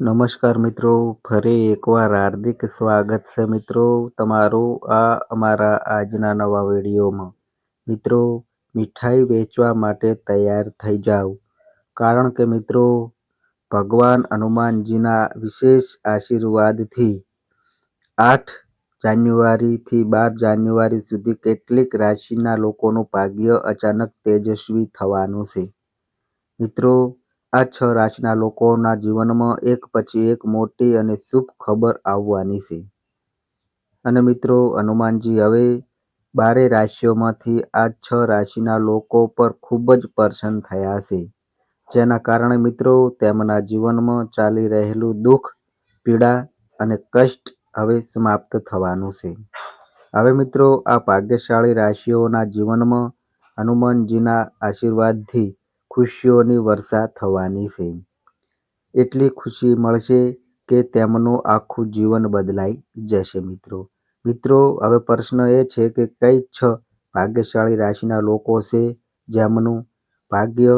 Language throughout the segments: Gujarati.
નમસ્કાર મિત્રો, ફરી એકવાર હાર્દિક સ્વાગત છે મિત્રો તમારું આ અમારા આજના નવા વિડીયોમાં. મિત્રો, મીઠાઈ વેચવા માટે તૈયાર થઈ જાઓ. કારણ કે મિત્રો, ભગવાન હનુમાનજીના વિશેષ આશીર્વાદથી આઠ જાન્યુઆરીથી બાર જાન્યુઆરી સુધી કેટલીક રાશિના લોકોનું ભાગ્ય અચાનક તેજસ્વી થવાનું છે. મિત્રો આ છ રાશિના લોકોના જીવનમાં એક પછી એક મોટી અને શુભ ખબર આવવાની છે. અને મિત્રો, હનુમાનજી, હવે બારે રાશિઓમાંથી આ છ રાશિના લોકો પર ખૂબ જ પ્રસન્ન થયા છે. જેના કારણે મિત્રો, તેમના જીવનમાં ચાલી રહેલું દુઃખ, પીડા અને કષ્ટ હવે સમાપ્ત થવાનું છે. હવે મિત્રો, આ ભાગ્યશાળી રાશિઓના જીવનમાં હનુમાનજીના આશીર્વાદથી ખુશીઓની વર્ષા થવાની છે. એટલી ખુશી મળશે કે તેમનું આખું જીવન બદલાઈ જશે મિત્રો. મિત્રો, હવે પ્રશ્ન એ છે કે કઈ છ ભાગ્યશાળી રાશિના લોકો છે જેમનું ભાગ્ય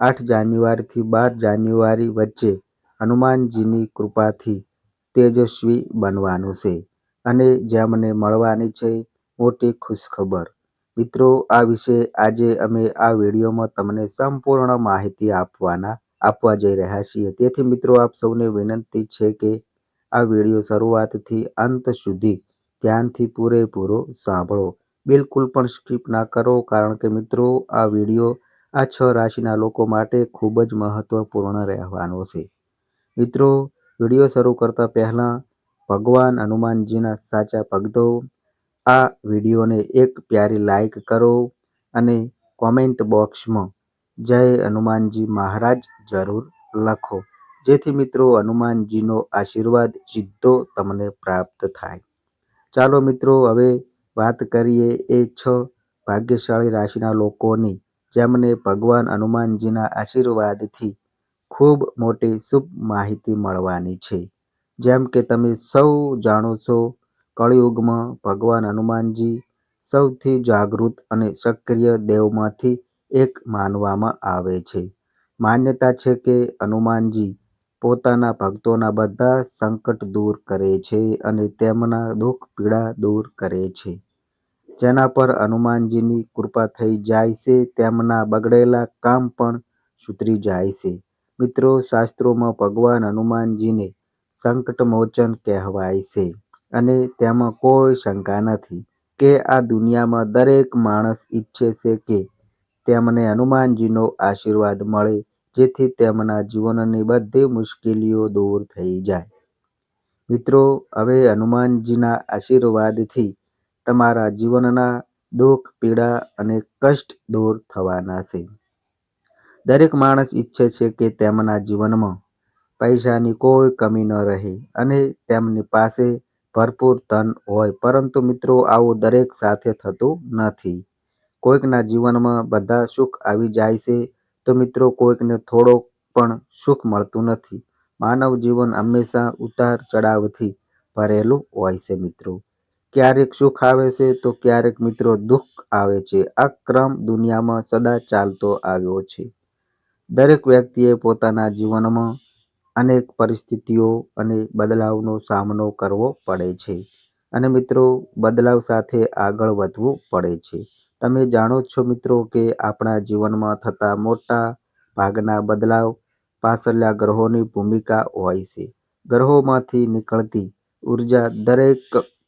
આઠ જાન્યુઆરીથી બાર જાન્યુઆરી વચ્ચે હનુમાનજીની કૃપાથી તેજસ્વી બનવાનું છે અને જેમને મળવાની છે મોટી ખુશખબર. મિત્રો, આ વિશે આજે અમે આ વિડીયોમાં તમને સંપૂર્ણ માહિતી આપવાના, આપવા જઈ રહ્યા છીએ. તેથી મિત્રો, આપ સૌને વિનંતી છે કે આ વીડિયો શરૂઆતથી અંત સુધી ધ્યાનથી પૂરેપૂરો સાંભળો. બિલકુલ પણ સ્કીપ ના કરો, કારણ કે મિત્રો, આ વીડિયો આ છ રાશિના લોકો માટે ખૂબ જ મહત્વપૂર્ણ રહેવાનો છે. મિત્રો, વીડિયો શરૂ કરતા પહેલાં ભગવાન હનુમાનજીના સાચા ભક્તો આ વિડીયોને એક પ્યારી લાઈક કરો અને કોમેન્ટ બોક્સમાં જય હનુમાનજી મહારાજ જરૂર લખો. જેથી મિત્રો હનુમાનજીનો આશીર્વાદ સીધો તમને પ્રાપ્ત થાય. ચાલો મિત્રો હવે વાત કરીએ એ છ ભાગ્યશાળી રાશિના લોકોની જેમને ભગવાન હનુમાનજીના આશીર્વાદથી ખૂબ મોટી શુભ માહિતી મળવાની છે. જેમ કે તમે સૌ જાણો છો કળિયુગમાં ભગવાન હનુમાનજી સૌથી જાગૃત અને સક્રિય દેવમાંથી એક માનવામાં આવે છે. માન્યતા છે કે હનુમાનજી પોતાના ભક્તોના બધા સંકટ દૂર કરે છે અને તેમના દુઃખ, પીડા દૂર કરે છે. જેના પર હનુમાનજીની કૃપા થઈ જાય છે, તેમના બગડેલા કામ પણ સુધરી જાય છે. મિત્રો, શાસ્ત્રોમાં ભગવાન હનુમાનજીને સંકટમોચન કહેવાય છે. અને તેમાં કોઈ શંકા નથી કે આ દુનિયામાં દરેક માણસ ઈચ્છે છે કે તેમને હનુમાનજીનો આશીર્વાદ મળે, જેથી તેમના જીવનની બધી મુશ્કેલીઓ દૂર થઈ જાય. મિત્રો, હવે હનુમાનજીના આશીર્વાદથી તમારા જીવનના દુઃખ, પીડા અને કષ્ટ દૂર થવાના છે. દરેક માણસ ઈચ્છે છે કે તેમના જીવનમાં પૈસાની કોઈ કમી ન રહે અને તેમની પાસે ભરપૂર ધન હોય, પરંતુ મિત્રો, આવું દરેક સાથે થતું નથી. કોઈકના જીવનમાં બધા સુખ આવી જાય છે, તો મિત્રો, કોઈકને થોડો પણ સુખ મળતું નથી. માનવ જીવન હંમેશા ઉતાર ચઢાવથી ભરેલું હોય છે, મિત્રો. ક્યારેક સુખ આવે છે, તો ક્યારેક મિત્રો, દુઃખ આવે છે. આ ક્રમ દુનિયામાં સદા ચાલતો આવ્યો છે. દરેક વ્યક્તિએ પોતાના જીવનમાં અનેક પરિસ્થિતિઓ અને બદલાવનો સામનો કરવો પડે છે. અને મિત્રો, બદલાવ સાથે આગળ વધવું પડે છે. તમે જાણો છો મિત્રો કે આપણા જીવનમાં થતા મોટા ભાગના બદલાવ પાછળના ગ્રહોની ભૂમિકા હોય છે. ગ્રહોમાંથી નીકળતી ઊર્જા દરેક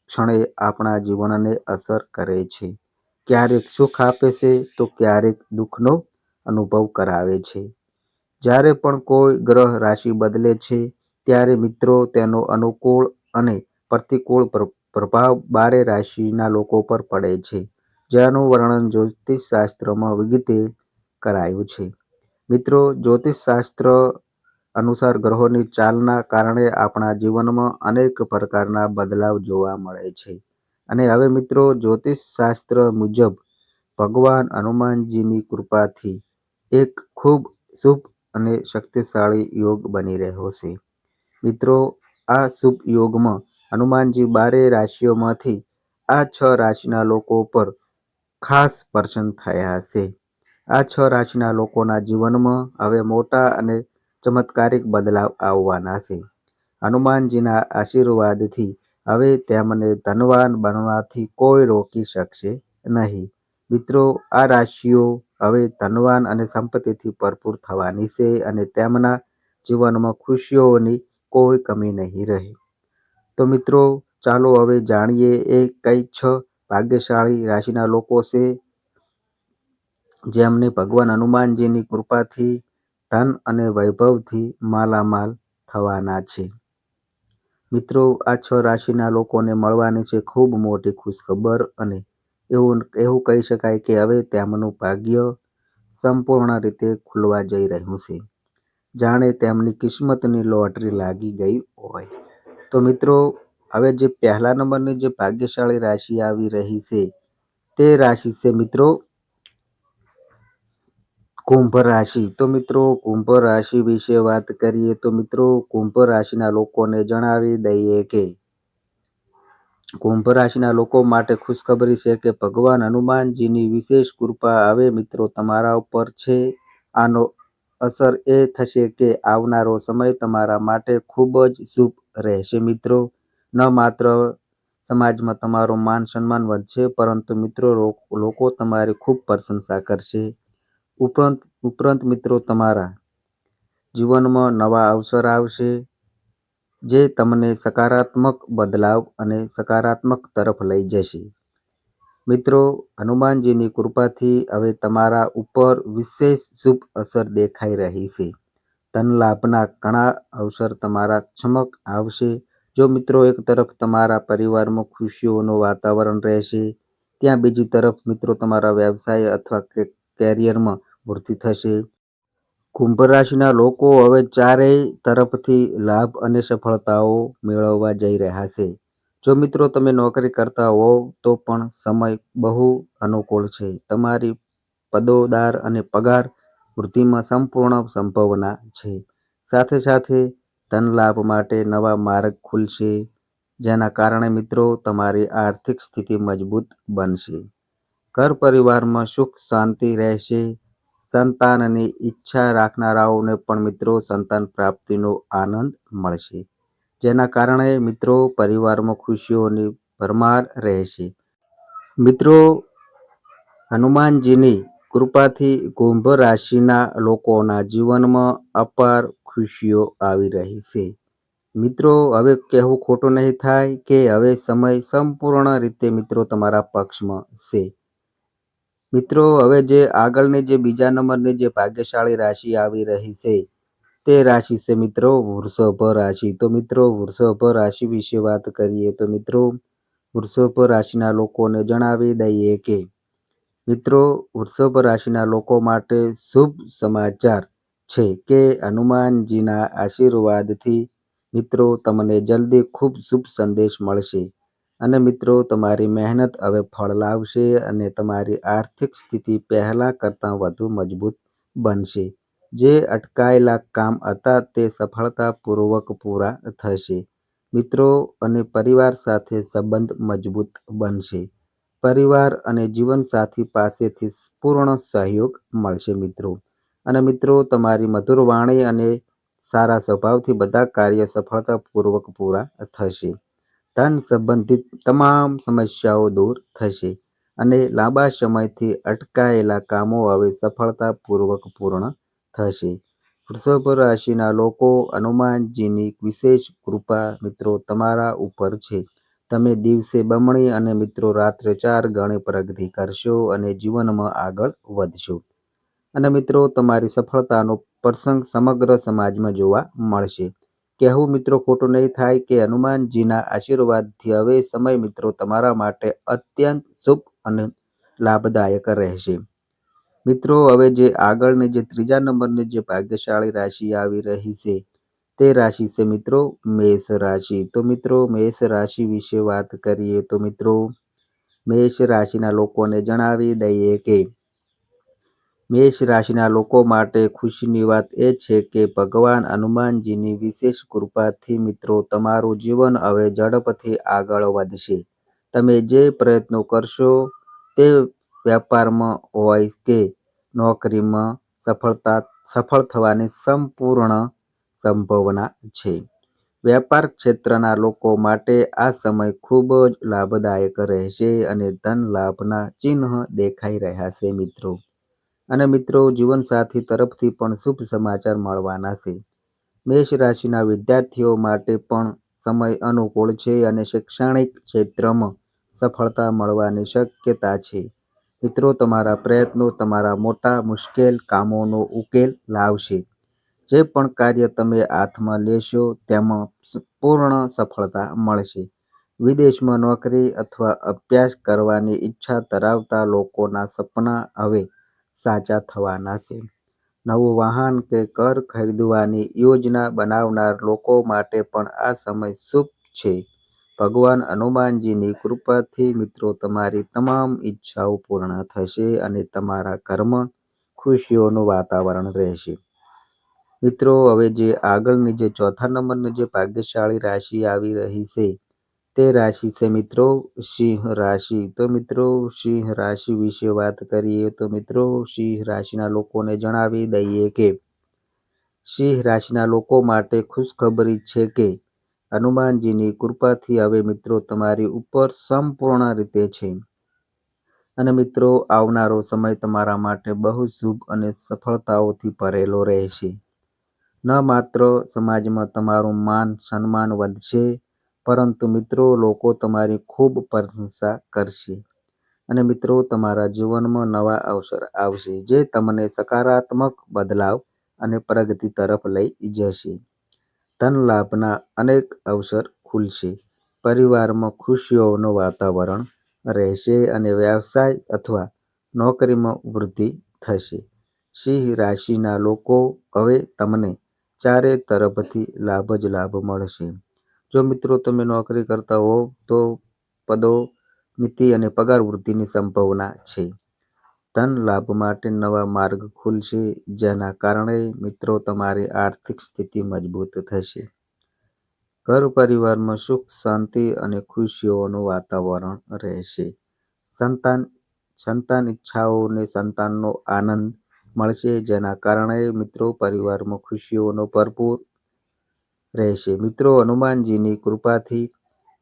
ક્ષણે આપણા જીવનને અસર કરે છે. ક્યારેક સુખ આપે છે તો ક્યારેક દુઃખનો અનુભવ કરાવે છે. જ્યારે પણ કોઈ ગ્રહ રાશિ બદલે છે, ત્યારે મિત્રો તેનો અનુકૂળ અને પ્રતિકૂળ પ્રભાવ બારે રાશિના લોકો પર પડે છે, જેનું વર્ણન જ્યોતિષ શાસ્ત્રમાં વિગતે કરાયું છે. મિત્રો જ્યોતિષ શાસ્ત્ર અનુસાર ગ્રહોની ચાલના કારણે આપણા જીવનમાં અનેક પ્રકારના બદલાવ જોવા મળે છે. અને હવે મિત્રો જ્યોતિષ શાસ્ત્ર મુજબ ભગવાન હનુમાનજીની કૃપાથી એક ખૂબ શુભ અને શક્તિશાળી યોગ બની રહ્યો છે મિત્રો, આ શુભ યોગમાં હનુમાનજી બારે રાશિઓમાંથી આ છ રાશિના લોકો પર ખાસ પ્રસન્ન થયા છે આ છ રાશિના લોકોના જીવનમાં હવે મોટા અને ચમત્કારિક બદલાવ આવવાના છે. હનુમાનજીના આશીર્વાદથી હવે તેમને ધનવાન બનવાથી કોઈ રોકી શકશે નહીં. મિત્રો, આ રાશિઓ હવે ધનવાન અને સંપત્તિથી ભરપૂર થવાની છે અને તેમના જીવનમાં ખુશીઓની કોઈ કમી નહીં રહે. તો મિત્રો, ચાલો હવે જાણીએ એ કઈ છ ભાગ્યશાળી રાશિના લોકો છે, જેમને ભગવાન હનુમાનજીની કૃપાથી ધન અને વૈભવથી માલામાલ થવાના છે. મિત્રો, આ છ રાશિના લોકોને મળવાની છે ખૂબ મોટી ખુશખબર અને એવું એવું કહી શકાય કે હવે તેમનું ભાગ્ય સંપૂર્ણ રીતે ખુલવા જઈ રહ્યું છે. જાણે તેમની કિસ્મતની લોટરી લાગી ગઈ હોય. તો મિત્રો, હવે જે પહેલા નંબરની જે ભાગ્યશાળી રાશિ આવી રહી છે, તે રાશિ છે મિત્રો કુંભ રાશિ. તો મિત્રો, કુંભ રાશિ વિશે વાત કરીએ તો મિત્રો, કુંભ રાશિના લોકોને જણાવી દઈએ કે કુંભ રાશિના લોકો માટે ખુશખબરી છે કે ભગવાન હનુમાનજીની વિશેષ કૃપા હવે મિત્રો, તમારા ઉપર છે. આનો અસર એ થશે કે આવનારો સમય તમારા માટે ખૂબ જ શુભ રહેશે મિત્રો. ન માત્ર સમાજમાં તમારું માન સન્માન વધશે, પરંતુ મિત્રો લોકો તમારી ખૂબ પ્રશંસા કરશે. ઉપરાંત ઉપરાંત મિત્રો, તમારા જીવનમાં નવા અવસર આવશે જે તમને સકારાત્મક બદલાવ અને સકારાત્મક તરફ લઈ જશે. મિત્રો, હનુમાનજીની કૃપાથી હવે તમારા ઉપર વિશેષ શુભ અસર દેખાઈ રહી છે. ધન લાભના ઘણા અવસર તમારા સમક્ષ આવશે. જો મિત્રો એક તરફ તમારા પરિવારમાં ખુશીઓનું વાતાવરણ રહેશે, ત્યાં બીજી તરફ મિત્રો તમારા વ્યવસાય અથવા કે કેરિયરમાં વૃદ્ધિ થશે. કુંભ રાશિના લોકો હવે ચારેય તરફથી લાભ અને સફળતાઓ મેળવવા જઈ રહ્યા છે. જો મિત્રો તમે નોકરી કરતા હોવ, તો પણ સમય બહુ અનુકૂળ છે. તમારી પદોદાર અને પગાર વૃદ્ધિમાં સંપૂર્ણ સંભાવના છે. સાથે સાથે ધન લાભ માટે નવા માર્ગ ખુલશે, જેના કારણે મિત્રો તમારી આર્થિક સ્થિતિ મજબૂત બનશે. ઘર પરિવારમાં સુખ શાંતિ રહેશે. સંતાનની ઈચ્છા રાખનારાઓને પણ મિત્રો સંતાન પ્રાપ્તિનો આનંદ મળશે. જેના કારણે મિત્રો પરિવારમાં ખુશીઓની ભરમાર રહેશે. મિત્રો, હનુમાનજીની કૃપાથી કુંભ રાશિના લોકોના જીવનમાં અપાર ખુશીઓ આવી રહી છે. મિત્રો, હવે કહેવું ખોટું નહીં થાય કે હવે સમય સંપૂર્ણ રીતે મિત્રો તમારા પક્ષમાં છે. મિત્રો, હવે જે આગળની જે બીજા નંબરની જે ભાગ્યશાળી રાશિ આવી રહી છે, તે રાશિ છે મિત્રો વૃષભ રાશિ. તો મિત્રો, વૃષભ રાશિ વિશે વાત કરીએ તો મિત્રો, વૃષભ રાશિના લોકોને જણાવી દઈએ કે, મિત્રો, વૃષભ રાશિના લોકો માટે શુભ સમાચાર છે કે, હનુમાનજીના આશીર્વાદથી મિત્રો તમને જલ્દી ખૂબ શુભ સંદેશ મળશે અને મિત્રો, તમારી મહેનત હવે ફળ લાવશે અને તમારી આર્થિક સ્થિતિ પહેલાં કરતાં વધુ મજબૂત બનશે. જે અટકાયેલા કામ હતા તે સફળતાપૂર્વક પૂરા થશે. મિત્રો, અને પરિવાર સાથે સંબંધ મજબૂત બનશે. પરિવાર અને જીવનસાથી પાસેથી પૂર્ણ સહયોગ મળશે મિત્રો. અને મિત્રો, તમારી મધુર વાણી અને સારા સ્વભાવથી બધા કાર્ય સફળતાપૂર્વક પૂરા થશે. ધન સંબંધિત તમામ સમસ્યાઓ દૂર થશે અને લાંબા સમયથી અટકાયેલા કામો હવે સફળતાપૂર્વક પૂર્ણ થશે. વૃષભ રાશિના લોકો હનુમાનજીની વિશેષ કૃપા મિત્રો તમારા ઉપર છે. તમે દિવસે બમણી અને મિત્રો રાત્રે ચાર ગણી પ્રગતિ કરશો અને જીવનમાં આગળ વધશો. અને મિત્રો તમારી સફળતાનો પ્રસંગ સમગ્ર સમાજમાં જોવા મળશે. કહેવું મિત્રો ખોટું નહીં થાય કે હનુમાનજીના આશીર્વાદથી હવે સમય મિત્રો તમારા માટે અત્યંત શુભ અને લાભદાયક રહેશે. મિત્રો, હવે જે આગળની જે ત્રીજા નંબરની જે ભાગ્યશાળી રાશિ આવી રહી છે, તે રાશિ છે મિત્રો મેષ રાશિ. તો મિત્રો, મેષ રાશિ વિશે વાત કરીએ તો મિત્રો, મેષ રાશિના લોકોને જણાવી દઈએ કે મેષ રાશિના લોકો માટે ખુશીની વાત એ છે કે ભગવાન હનુમાનજીની વિશેષ કૃપાથી મિત્રો, તમારું જીવન હવે ઝડપથી આગળ વધશે. તમે જે પ્રયત્નો કરશો તે વેપારમાં હોય કે નોકરીમાં સફળતા, સફળ થવાની સંપૂર્ણ સંભાવના છે. વ્યાપાર ક્ષેત્રના લોકો માટે આ સમય ખૂબ જ લાભદાયક રહેશે અને ધન લાભના ચિહ્ન દેખાઈ રહ્યા છે મિત્રો. અને મિત્રો, જીવનસાથી તરફથી પણ શુભ સમાચાર મળવાના છે. મેષ રાશિના વિદ્યાર્થીઓ માટે પણ સમય અનુકૂળ છે અને શૈક્ષણિક ક્ષેત્રમાં સફળતા મળવાની શક્યતા છે. મિત્રો, તમારા પ્રયત્નો તમારા મોટા મુશ્કેલ કામોનો ઉકેલ લાવશે. જે પણ કાર્ય તમે હાથમાં લેશો, તેમાં પૂર્ણ સફળતા મળશે. વિદેશમાં નોકરી અથવા અભ્યાસ કરવાની ઈચ્છા ધરાવતા લોકોના સપના હવે સાચા થવાના છે. નવું વાહન કે ઘર ખરીદવાની યોજના બનાવનાર લોકો માટે પણ આ સમય શુભ છે. ભગવાન હનુમાનજીની કૃપાથી મિત્રો, તમારી તમામ ઈચ્છાઓ પૂર્ણ થશે અને તમારા ઘરમાં ખુશીઓનું વાતાવરણ રહેશે. મિત્રો, હવે જે આગળની જે ચોથા નંબરની જે ભાગ્યશાળી રાશિ આવી રહી છે તે રાશિ છે મિત્રો સિંહ રાશિ. તો મિત્રો સિંહ રાશિ વિશે વાત કરીએ તો મિત્રો સિંહ રાશિના લોકોને જણાવી દઈએ કે સિંહ રાશિના લોકો માટે ખુશખબરી છે કે હનુમાનજીની કૃપાથી હવે મિત્રો તમારી ઉપર સંપૂર્ણ રીતે છે. અને મિત્રો આવનારો સમય તમારા માટે બહુ શુભ અને સફળતાઓથી ભરેલો રહેશે. ન માત્ર સમાજમાં તમારું માન સન્માન વધશે પરંતુ મિત્રો, લોકો તમારી ખૂબ પ્રશંસા કરશે. અને મિત્રો, તમારા જીવનમાં નવા અવસર આવશે જે તમને સકારાત્મક બદલાવ અને પ્રગતિ તરફ લઈ જશે. ધન લાભના અનેક અવસર ખુલશે. પરિવારમાં ખુશીઓનું વાતાવરણ રહેશે અને વ્યવસાય અથવા નોકરીમાં વૃદ્ધિ થશે. સિંહ રાશિના લોકો હવે તમને ચારે તરફથી લાભ જ લાભ મળશે. જો મિત્રો તમે નોકરી કરતા હોવ તો પદોન્નતિ અને પગાર વૃદ્ધિની સંભાવના છે. ધન લાભ માટે નવા માર્ગ ખુલશે, જેના કારણે મિત્રો તમારી આર્થિક સ્થિતિ મજબૂત થશે. ઘર પરિવારમાં સુખ, શાંતિ અને ખુશીઓનું વાતાવરણ રહેશે. સંતાન સંતાન ઈચ્છાઓને સંતાનનો આનંદ મળશે, જેના કારણે મિત્રો પરિવારમાં ખુશીઓનો ભરપૂર રહેશે. મિત્રો, હનુમાનજીની કૃપાથી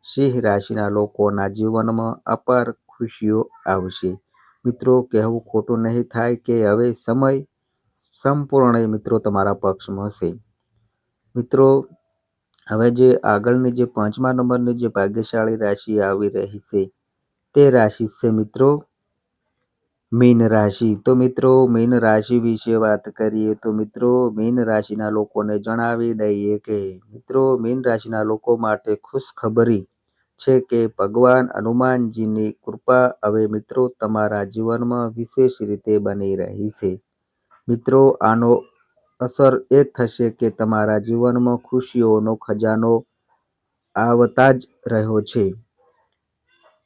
સિંહ રાશિના લોકોના જીવનમાં અપાર ખુશીઓ આવશે. મિત્રો, કહેવું ખોટું નહીં થાય કે હવે સમય સંપૂર્ણ મિત્રો, તમારા પક્ષમાં હશે મિત્રો, હવે જે આગળની જે પાંચમા નંબરની જે ભાગ્યશાળી રાશિ આવી રહી છે, તે રાશિ છે, મિત્રો મીન રાશિ. તો મિત્રો, મીન રાશિ વિશે વાત કરીએ તો મિત્રો, મીન રાશિના લોકોને જણાવી દઈએ કે મિત્રો, મીન રાશિના લોકો માટે ખુશખબરી છે કે ભગવાન હનુમાનજીની કૃપા હવે મિત્રો તમારા જીવનમાં વિશેષ રીતે બની રહી છે. મિત્રો, આનો અસર એ થશે કે તમારા જીવનમાં ખુશીઓનો ખજાનો આવતા જ રહ્યો છે.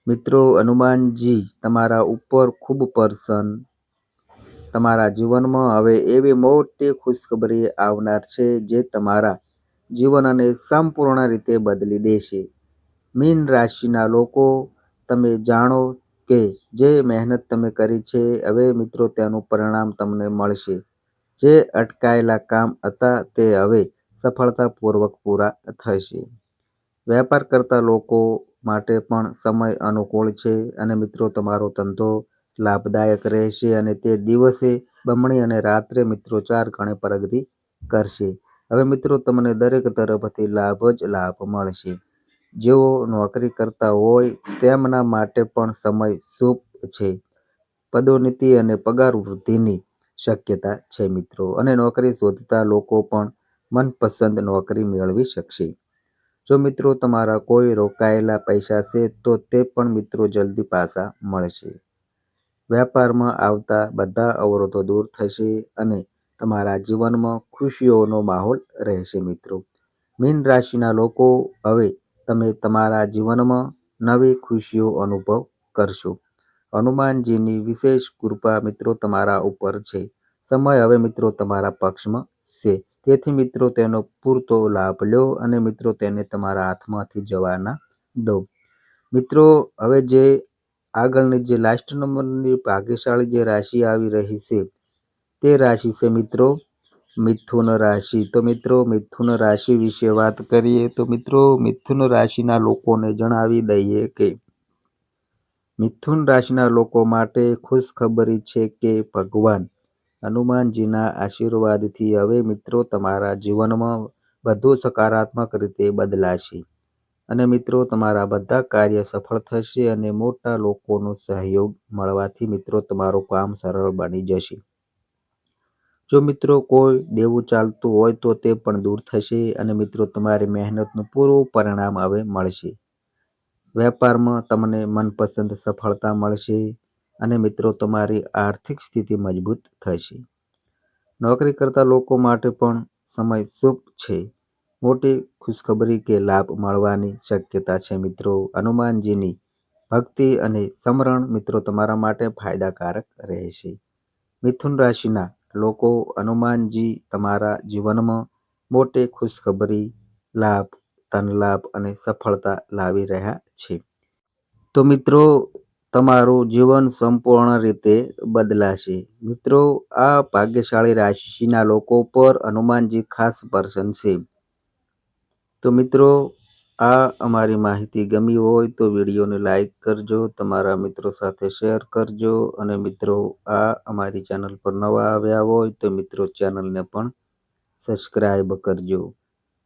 મિત્રો, હનુમાનજી તમારા ઉપર ખૂબ પ્રસન્ન તમારા જીવનમાં હવે એવી મોટી ખુશખબરી આવનાર છે જે તમારા જીવનને સંપૂર્ણ રીતે બદલી દેશે. મીન રાશિના લોકો, તમે જાણો કે જે મહેનત તમે કરી છે, હવે મિત્રો તેનું પરિણામ તમને મળશે. જે અટકાયેલા કામ હતા તે હવે સફળતાપૂર્વક પૂરા થશે. વેપાર કરતા લોકો માટે પણ સમય અનુકૂળ છે અને મિત્રો, તમારો ધંધો લાભદાયક રહેશે અને તે દિવસે બમણી અને રાત્રે મિત્રો ચાર ગણી પ્રગતિ કરશે. હવે મિત્રો, તમને દરેક તરફથી લાભ જ લાભ મળશે. જેઓ નોકરી કરતા હોય, તેમના માટે પણ સમય શુભ છે. પદોન્નતિ અને પગાર વૃદ્ધિની શક્યતા છે મિત્રો અને નોકરી શોધતા લોકો પણ મનપસંદ નોકરી મેળવી શકશે. જો મિત્રો તમારા કોઈ રોકાયેલા પૈસા છે, તો તે પણ મિત્રો જલ્દી પાછા મળશે. વેપારમાં આવતા બધા અવરોધો દૂર થશે અને તમારા જીવનમાં ખુશીઓનો માહોલ રહેશે મિત્રો. મીન રાશિના લોકો, હવે તમે તમારા જીવનમાં નવી ખુશીઓ અનુભવ કરશો. હનુમાનજીની વિશેષ કૃપા મિત્રો તમારા ઉપર છે. સમય હવે મિત્રો તમારા પક્ષમાં છે. તેથી મિત્રો તેનો પૂરતો લાભ લો અને મિત્રો તેને તમારા હાથમાંથી જવાના દો. મિત્રો, હવે જે આગળની જે લાસ્ટ નંબરની ભાગ્યશાળી જે રાશિ આવી રહી છે, તે રાશિ છે મિત્રો મિથુન રાશિ તો મિત્રો, મિથુન રાશિ વિશે વાત કરીએ તો મિત્રો, મિથુન રાશિના લોકોને જણાવી દઈએ કે મિથુન રાશિના લોકો માટે ખુશખબરી છે કે ભગવાન હનુમાનજીના આશીર્વાદથી હવે મિત્રો તમારા જીવનમાં બધું સકારાત્મક રીતે બદલાશે. અને મિત્રો, તમારા બધા કાર્ય સફળ થશે અને મોટા લોકોનો સહયોગ મળવાથી મિત્રો, તમારું કામ સરળ બની જશે. જો મિત્રો કોઈ દેવું ચાલતું હોય તો તે પણ દૂર થશે અને મિત્રો, તમારી મહેનતનું પૂરું પરિણામ હવે મળશે. વેપારમાં તમને મનપસંદ સફળતા મળશે. અને મિત્રો, તમારી આર્થિક સ્થિતિ મજબૂત થશે. નોકરી કરતા લોકો માટે પણ સમય શુભ છે. મોટી ખુશખબરી કે લાભ મળવાની શક્યતા છે મિત્રો. હનુમાનજીની ભક્તિ અને સમરણ મિત્રો, તમારા માટે ફાયદાકારક રહેશે. મિથુન રાશિના લોકો, હનુમાનજી તમારા જીવનમાં મોટી ખુશખબરી, લાભ, ધનલાભ અને સફળતા લાવી રહ્યા છે. તો મિત્રો તમારું જીવન સંપૂર્ણ રીતે બદલાશે. મિત્રો, આ ભાગ્યશાળી રાશિના લોકો પર હનુમાનજી ખાસ પર્સન છે. તો મિત્રો, આ અમારી માહિતી ગમી હોય તો વિડીયોને લાઈક કરજો, તમારા મિત્રો સાથે શેર કરજો, અને મિત્રો, આ અમારી ચેનલ પર નવા આવ્યા હોય તો મિત્રો ચેનલને પણ સબસ્ક્રાઈબ કરજો.